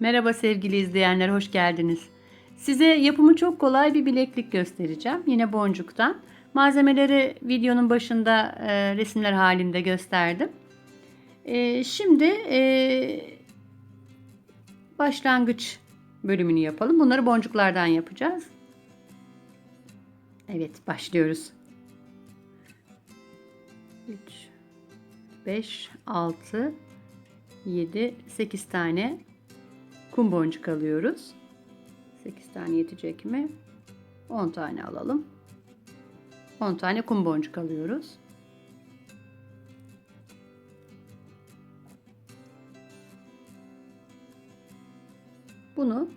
Merhaba sevgili izleyenler, hoş geldiniz. Size yapımı çok kolay bir bileklik göstereceğim. Yine boncuktan. Malzemeleri videonun başında e, resimler halinde gösterdim. E, şimdi e, başlangıç bölümünü yapalım. Bunları boncuklardan yapacağız. Evet, başlıyoruz. 3, 5, 6, 7, 8 tane kum boncuk alıyoruz. 8 tane yetecek mi? 10 tane alalım. 10 tane kum boncuk alıyoruz. Bunu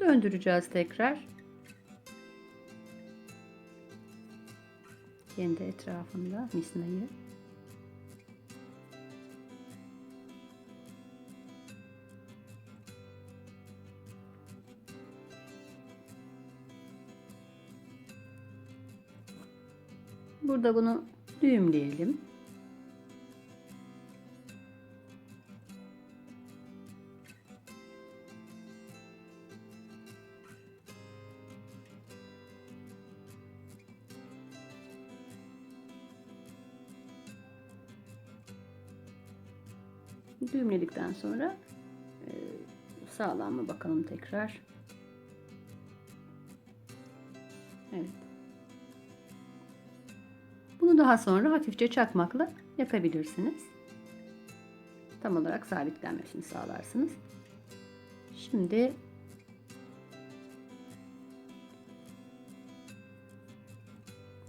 döndüreceğiz tekrar. Kendi etrafında misnayı. Burada bunu düğümleyelim. Düğümledikten sonra e, sağlam mı bakalım tekrar. Daha sonra hafifçe çakmakla yakabilirsiniz. Tam olarak sabitlenmesini sağlarsınız. Şimdi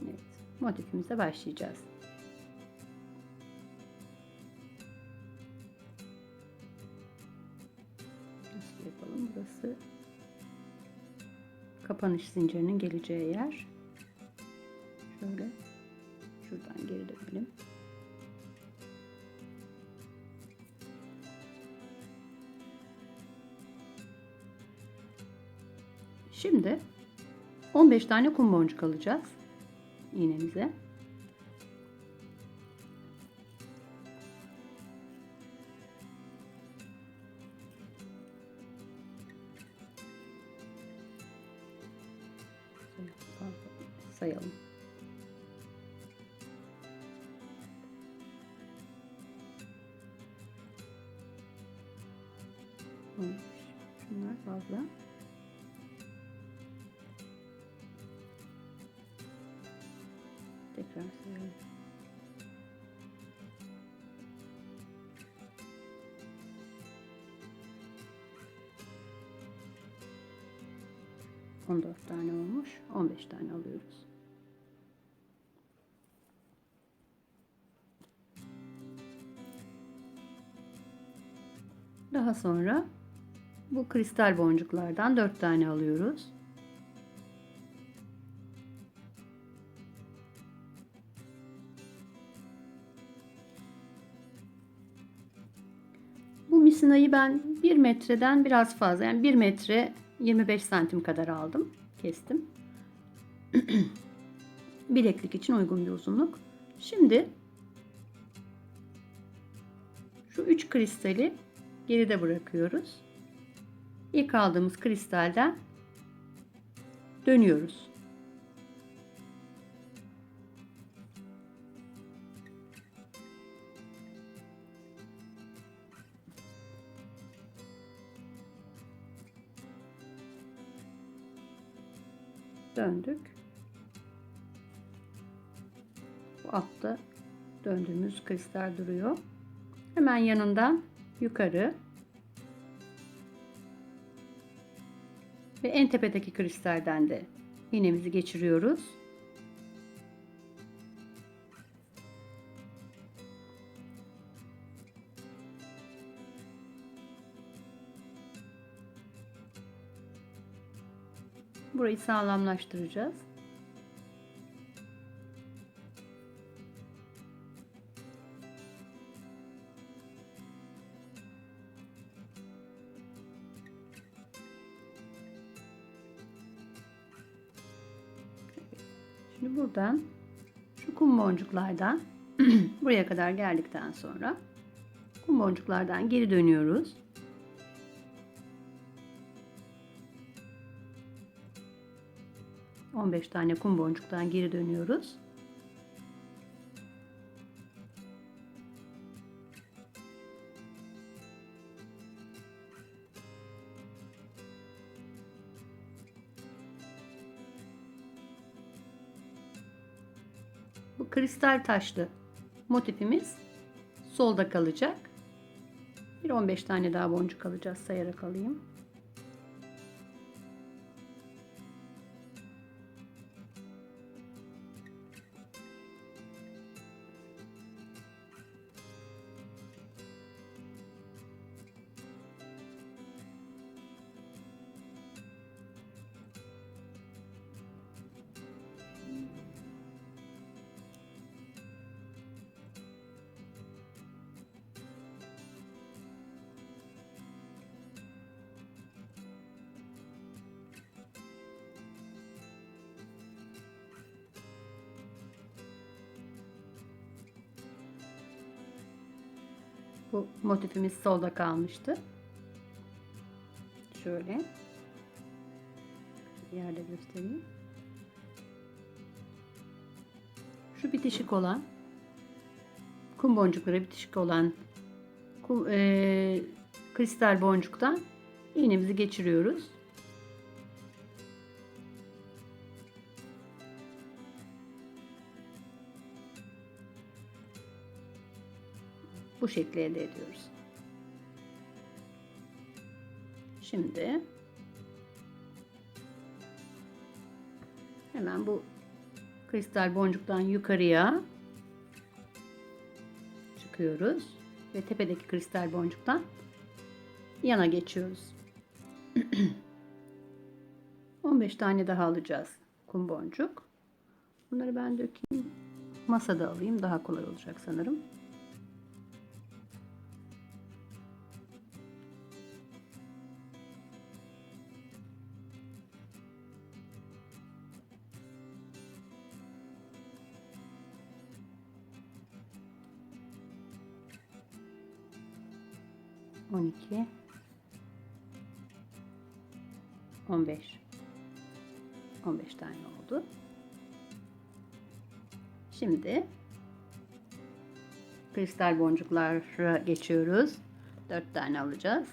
Evet, motifimize başlayacağız. Nasıl yapalım? Burası kapanış zincirinin geleceği yer. Şöyle Şuradan geri dönelim. Şimdi 15 tane kum boncuk alacağız iğnemize. Sayalım. Fazla. Tekrar sayalım. On dört tane olmuş. On beş tane alıyoruz. Daha sonra bu kristal boncuklardan 4 tane alıyoruz. Bu misinayı ben 1 metreden biraz fazla yani 1 metre 25 santim kadar aldım. Kestim. Bileklik için uygun bir uzunluk. Şimdi şu 3 kristali geride bırakıyoruz. İlk aldığımız kristalden dönüyoruz. Döndük. Bu altta döndüğümüz kristal duruyor. Hemen yanından yukarı ve en tepedeki kristalden de iğnemizi geçiriyoruz. Burayı sağlamlaştıracağız. buradan şu kum boncuklardan buraya kadar geldikten sonra kum boncuklardan geri dönüyoruz. ...15 tane kum boncuktan geri dönüyoruz. Kristal taşlı motifimiz solda kalacak. Bir 15 tane daha boncuk alacağız sayarak alayım. Bu motifimiz solda kalmıştı. Şöyle. Yerde göstereyim. Şu bitişik olan kum boncukları bitişik olan kum, e, kristal boncuktan iğnemizi geçiriyoruz. Bu şekli elde ediyoruz. Şimdi hemen bu kristal boncuktan yukarıya çıkıyoruz ve tepedeki kristal boncuktan yana geçiyoruz. 15 tane daha alacağız kum boncuk. Bunları ben dökeyim. Masada alayım daha kolay olacak sanırım. 12 15 15 tane oldu. Şimdi kristal boncuklara geçiyoruz. 4 tane alacağız.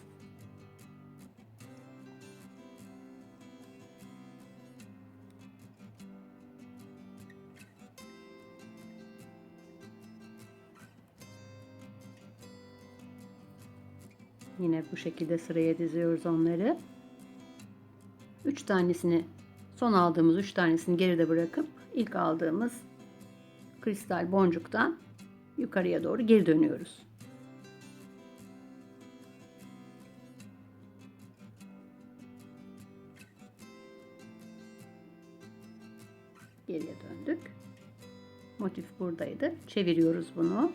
Yine bu şekilde sıraya diziyoruz onları. 3 tanesini son aldığımız 3 tanesini geride bırakıp ilk aldığımız kristal boncuktan yukarıya doğru geri dönüyoruz. Geriye döndük. Motif buradaydı. Çeviriyoruz bunu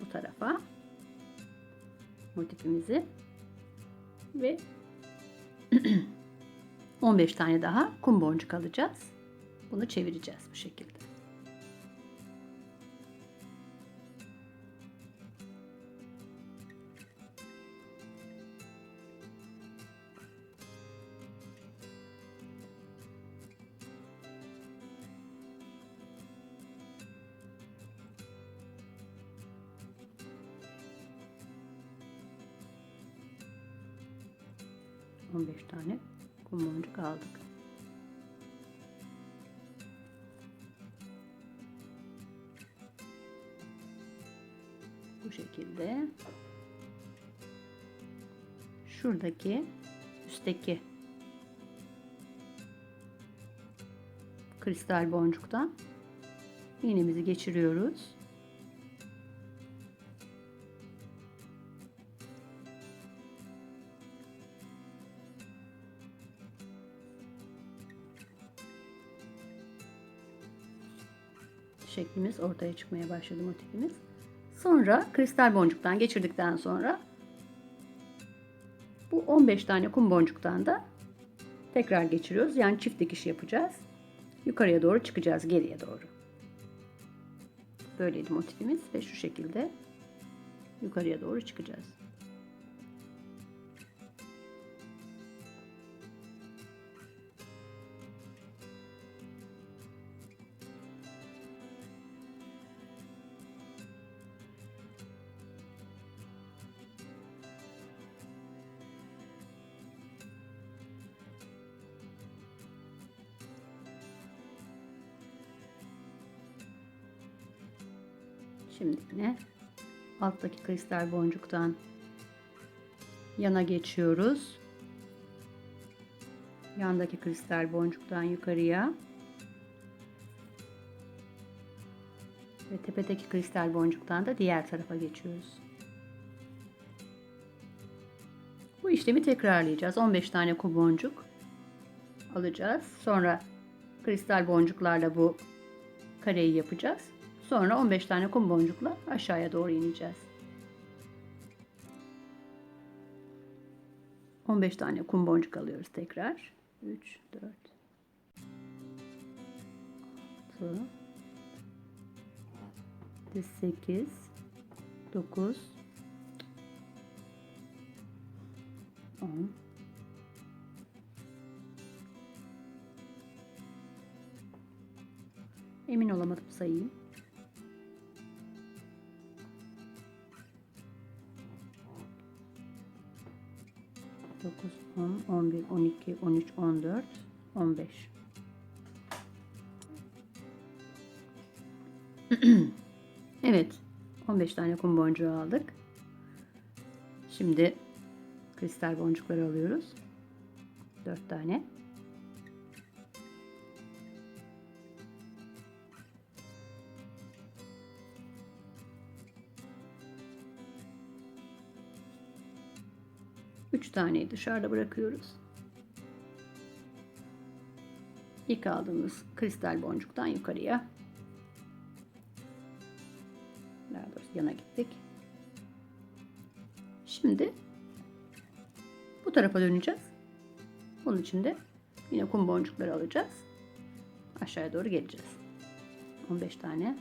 bu tarafa motifimizi ve 15 tane daha kum boncuk alacağız. Bunu çevireceğiz bu şekilde. Tane kum boncuk aldık. Bu şekilde şuradaki üstteki kristal boncuktan iğnemizi geçiriyoruz. Şeklimiz ortaya çıkmaya başladı motifimiz. Sonra kristal boncuktan geçirdikten sonra bu 15 tane kum boncuktan da tekrar geçiriyoruz. Yani çift dikiş yapacağız. Yukarıya doğru çıkacağız geriye doğru. Böyleydi motifimiz ve şu şekilde yukarıya doğru çıkacağız. Şimdi yine alttaki kristal boncuktan yana geçiyoruz. Yandaki kristal boncuktan yukarıya. Ve tepedeki kristal boncuktan da diğer tarafa geçiyoruz. Bu işlemi tekrarlayacağız. 15 tane kum boncuk alacağız. Sonra kristal boncuklarla bu kareyi yapacağız. Sonra 15 tane kum boncukla aşağıya doğru ineceğiz. 15 tane kum boncuk alıyoruz tekrar. 3, 4, 6, 8, 9, 10, Emin olamadım sayayım. Dokuz, on, on bir, on iki, on üç, on dört, on beş. Evet, 15 tane kum boncuğu aldık. Şimdi kristal boncukları alıyoruz. 4 tane. Üç taneyi dışarıda bırakıyoruz. İlk aldığımız kristal boncuktan yukarıya daha doğrusu yana gittik. Şimdi bu tarafa döneceğiz. Bunun için de yine kum boncukları alacağız. Aşağıya doğru geleceğiz. 15 tane.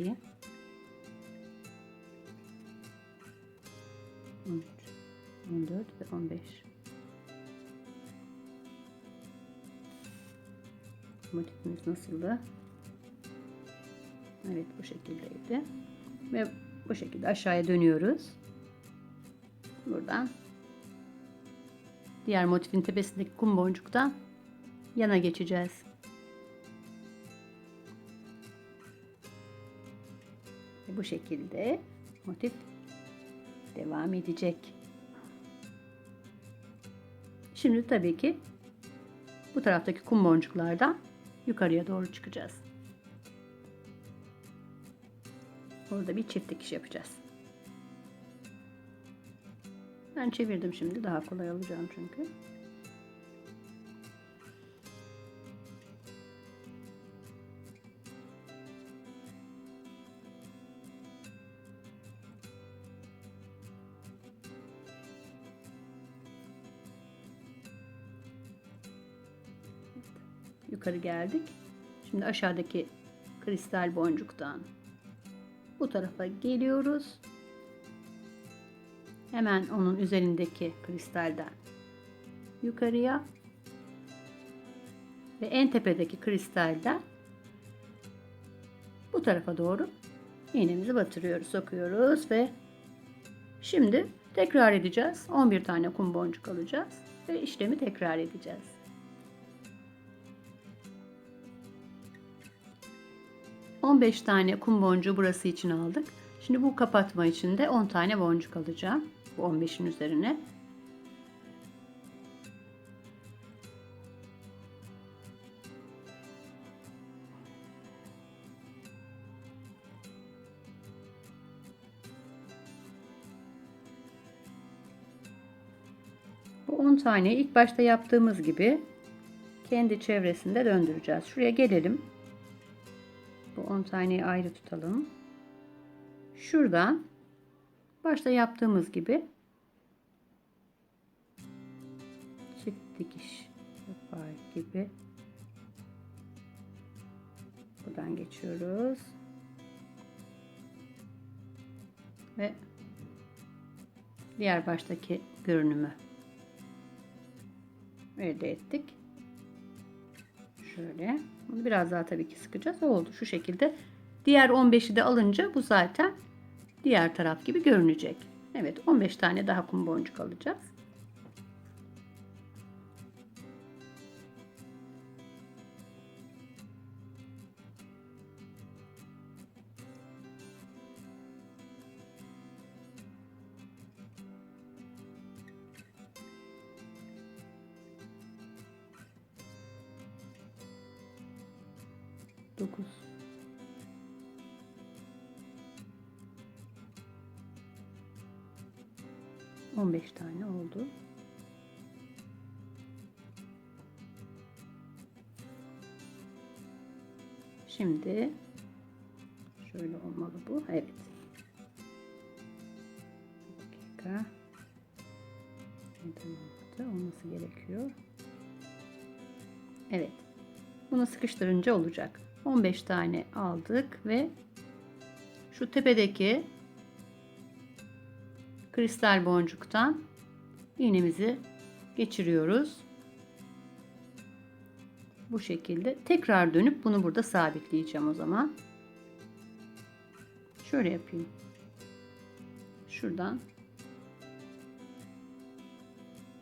İki, on üç, on dört ve on beş. Motifimiz nasıldı? Evet bu şekildeydi. Ve bu şekilde aşağıya dönüyoruz. Buradan diğer motifin tepesindeki kum boncuktan yana geçeceğiz. Bu şekilde motif devam edecek. Şimdi tabii ki bu taraftaki kum boncuklardan yukarıya doğru çıkacağız. Orada bir çift dikiş yapacağız. Ben çevirdim şimdi daha kolay alacağım çünkü. Yukarı geldik. Şimdi aşağıdaki kristal boncuktan bu tarafa geliyoruz. Hemen onun üzerindeki kristalden yukarıya ve en tepedeki kristalden bu tarafa doğru iğnemizi batırıyoruz, sokuyoruz ve şimdi tekrar edeceğiz. 11 tane kum boncuk alacağız ve işlemi tekrar edeceğiz. 15 tane kum boncuğu burası için aldık. Şimdi bu kapatma için de 10 tane boncuk alacağım. Bu 15'in üzerine. Bu 10 tane ilk başta yaptığımız gibi kendi çevresinde döndüreceğiz. Şuraya gelelim. Bu 10 taneyi ayrı tutalım. Şuradan başta yaptığımız gibi çift dikiş yapar gibi buradan geçiyoruz. Ve diğer baştaki görünümü elde ettik. Şöyle. Bunu biraz daha tabii ki sıkacağız. Oldu. Şu şekilde Diğer 15'i de alınca bu zaten diğer taraf gibi görünecek. Evet 15 tane daha kum boncuk alacağız. Dokuz. On beş tane oldu. Şimdi şöyle olmalı bu. Evet. Bir dakika. Neden? Olması gerekiyor. Evet. Bunu sıkıştırınca olacak. 15 tane aldık ve şu tepedeki kristal boncuktan iğnemizi geçiriyoruz. Bu şekilde tekrar dönüp bunu burada sabitleyeceğim o zaman. Şöyle yapayım. Şuradan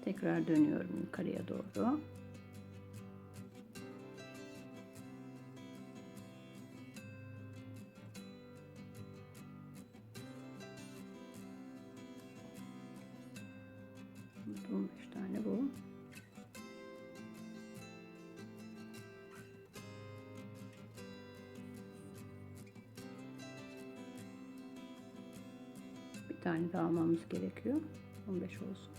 tekrar dönüyorum yukarıya doğru. Almamız gerekiyor. 15 olsun.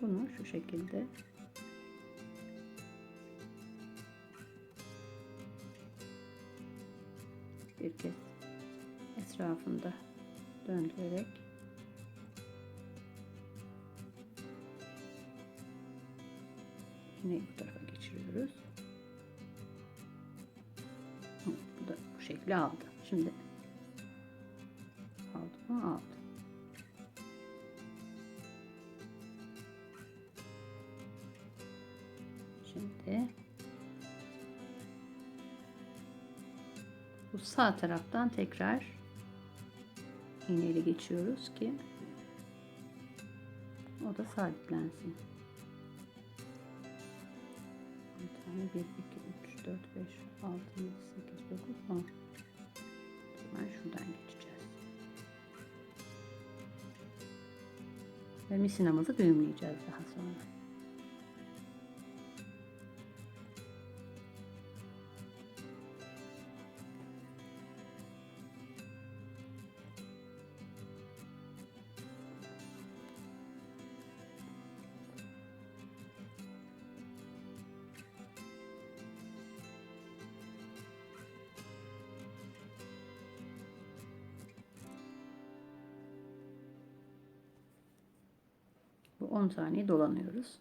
Bunu şu şekilde bir kez etrafında döndürerek yine bu tarafa geçiriyoruz. Bu da bu şekli aldı. Şimdi aldı mı? Aldı. Şimdi bu sağ taraftan tekrar iğneyle geçiyoruz ki o da sabitlensin. 1, 2, 3, 4, 5, 6, 7, 8, 9, 10. Hemen şuradan geçeceğiz. Ve misinamızı düğümleyeceğiz daha sonra. Bu 10 saniye dolanıyoruz.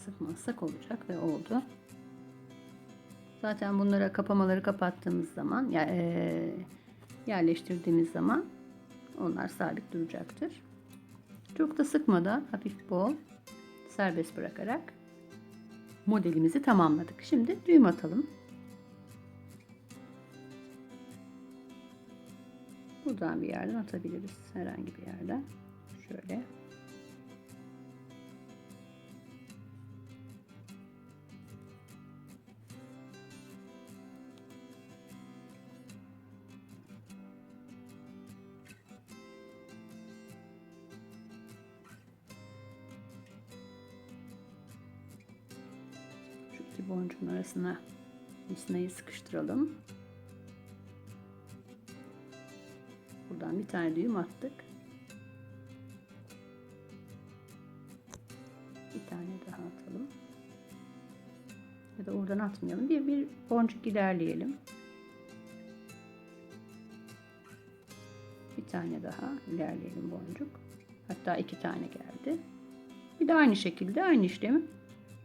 Sıkmazsak olacak ve oldu. Zaten bunlara kapamaları kapattığımız zaman eee, yerleştirdiğimiz zaman onlar sabit duracaktır. Çok da sıkmadan hafif bol serbest bırakarak modelimizi tamamladık. Şimdi düğüm atalım. Buradan bir yerden atabiliriz. Herhangi bir yerden. Şöyle. Boncuğun arasına misinayı sıkıştıralım. Buradan bir tane düğüm attık. Bir tane daha atalım. Ya da oradan atmayalım. Bir, bir boncuk ilerleyelim. Bir tane daha ilerleyelim boncuk. Hatta iki tane geldi. Bir de aynı şekilde aynı işlemi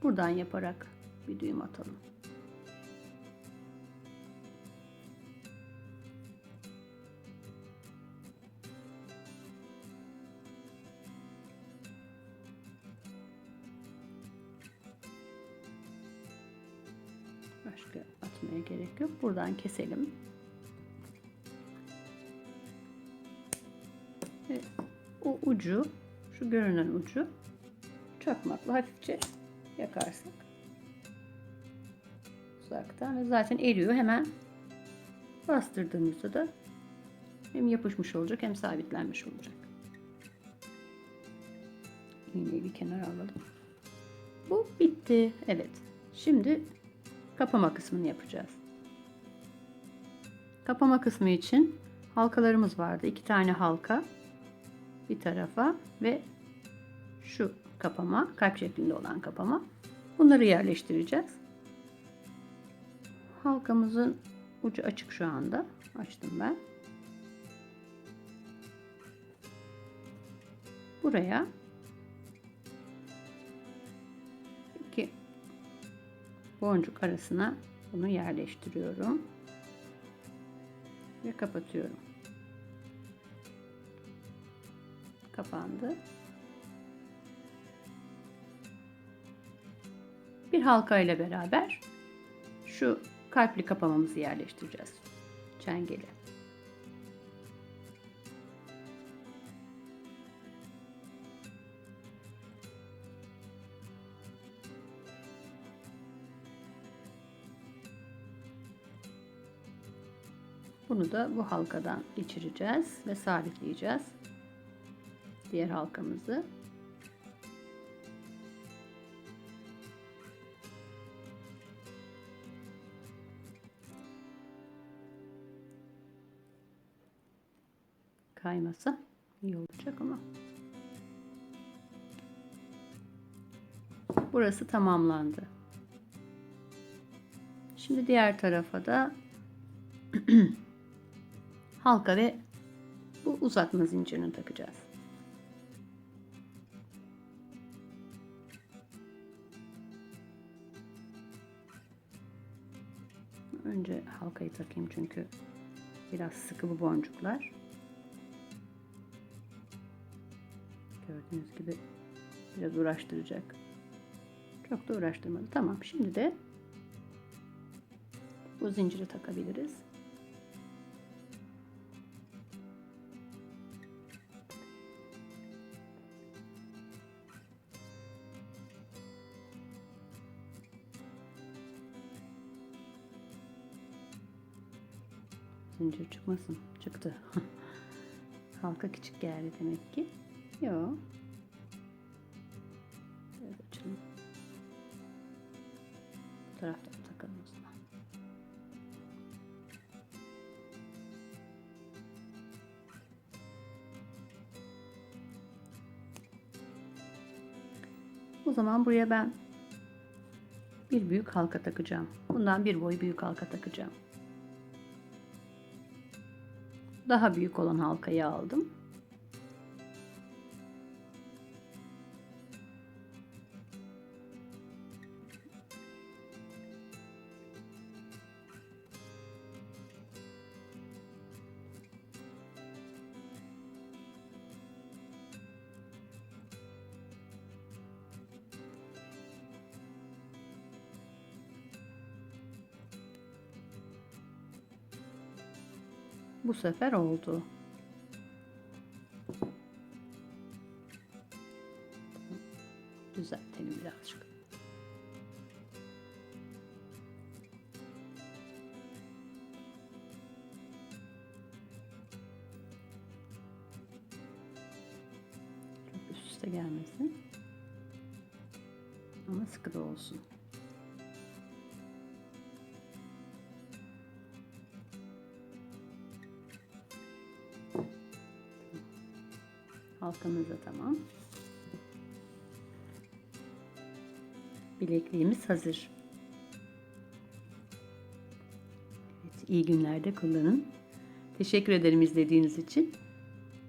buradan yaparak bir düğüm atalım. Başka atmaya gerek yok. Buradan keselim. Ve o ucu, şu görünen ucu çakmakla hafifçe yakarsak uzaktan ve zaten eriyor. Hemen bastırdığımızda da hem yapışmış olacak hem sabitlenmiş olacak. İğneyi bir kenara alalım. Bu bitti. Evet. Şimdi kapama kısmını yapacağız. Kapama kısmı için halkalarımız vardı. İki tane halka bir tarafa ve şu kapama, kalp şeklinde olan kapama. Bunları yerleştireceğiz. Halkamızın ucu açık şu anda. Açtım ben. Buraya iki boncuk arasına bunu yerleştiriyorum ve kapatıyorum. Kapandı. Bir halka ile beraber şu kalpli kapamamızı yerleştireceğiz. Çengeli. Bunu da bu halkadan geçireceğiz ve sabitleyeceğiz. Diğer halkamızı. Kaymasa iyi olacak ama. Burası tamamlandı. Şimdi diğer tarafa da halka ve bu uzatma zincirini takacağız. Önce halkayı takayım çünkü biraz sıkı bu boncuklar. Gördüğünüz gibi biraz uğraştıracak. Çok da uğraştırmadı. Tamam şimdi de bu zinciri takabiliriz. Zincir çıkmasın. Çıktı. Halka küçük geldi demek ki. Yok. Biraz açalım. Bu taraftan takalım o zaman. O zaman buraya ben bir büyük halka takacağım. Bundan bir boy büyük halka takacağım. Daha büyük olan halkayı aldım. Sefer oldu. Düzeltelim birazcık. Halkamız tamam. Bilekliğimiz hazır. Evet, iyi günlerde kullanın. Teşekkür ederim izlediğiniz için.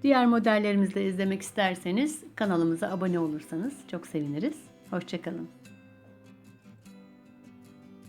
Diğer modellerimizi de izlemek isterseniz kanalımıza abone olursanız çok seviniriz. Hoşçakalın.